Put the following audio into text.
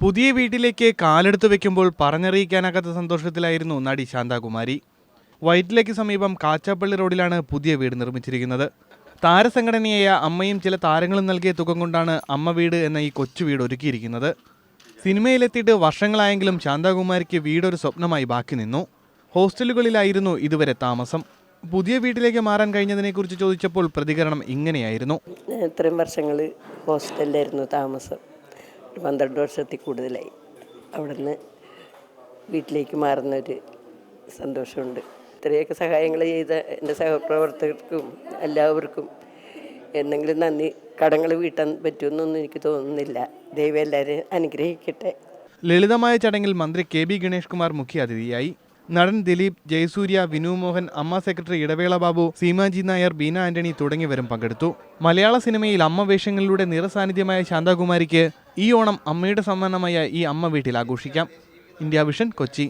പുതിയ വീട്ടിലേക്ക് കാലെടുത്ത് വെക്കുമ്പോൾ പറഞ്ഞറിയിക്കാനാകാത്ത സന്തോഷത്തിലായിരുന്നു നടി ശാന്താകുമാരി. വൈറ്റിലേക്ക് സമീപം കാച്ചാപ്പള്ളി റോഡിലാണ് പുതിയ വീട് നിർമ്മിച്ചിരിക്കുന്നത്. താരസംഘടനയായ അമ്മയും ചില താരങ്ങളും നൽകിയ തുക കൊണ്ടാണ് അമ്മ വീട് എന്ന ഈ കൊച്ചു വീട് ഒരുക്കിയിരിക്കുന്നത്. സിനിമയിലെത്തിയിട്ട് വർഷങ്ങളായെങ്കിലും ശാന്താകുമാരിക്ക് വീടൊരു സ്വപ്നമായി ബാക്കി നിന്നു. ഹോസ്റ്റലുകളിലായിരുന്നു ഇതുവരെ താമസം. പുതിയ വീട്ടിലേക്ക് മാറാൻ കഴിഞ്ഞതിനെക്കുറിച്ച് ചോദിച്ചപ്പോൾ പ്രതികരണം ഇങ്ങനെയായിരുന്നു. ഇത്രയും വർഷങ്ങൾ ഹോസ്റ്റലിലായിരുന്നു താമസം. പന്ത്രണ്ട് വർഷത്തിൽ കൂടുതലായി. അവിടുന്ന് വീട്ടിലേക്ക് മാറുന്നൊരു സന്തോഷമുണ്ട്. ഇത്രയൊക്കെ സഹായങ്ങൾ ചെയ്ത എന്റെ സഹപ്രവർത്തകർക്കും എല്ലാവർക്കും എന്തെങ്കിലും നന്ദി കടങ്ങൾ വീട്ടാൻ പറ്റുമെന്നൊന്നും എനിക്ക് തോന്നുന്നില്ല. ദൈവം എല്ലാവരെയും അനുഗ്രഹിക്കട്ടെ. ലളിതമായ ചടങ്ങിൽ മന്ത്രി കെ ബി ഗണേഷ് കുമാർ മുഖ്യാതിഥിയായി. നടൻ ദിലീപ് ജയസൂര്യ വിനു മോഹൻ അമ്മ സെക്രട്ടറി ഇടവേള ബാബു സീമാജി നായർ ബീന ആന്റണി തുടങ്ങിയവരും പങ്കെടുത്തു. മലയാള സിനിമയിൽ അമ്മ വേഷങ്ങളിലൂടെ നിറസാന്നിധ്യമായ ശാന്താകുമാരിക്ക് ഈ ഓണം അമ്മയുടെ സമ്മാനമായ ഈ അമ്മ വീട്ടിൽ ആഘോഷിക്കാം. India vision Kochi.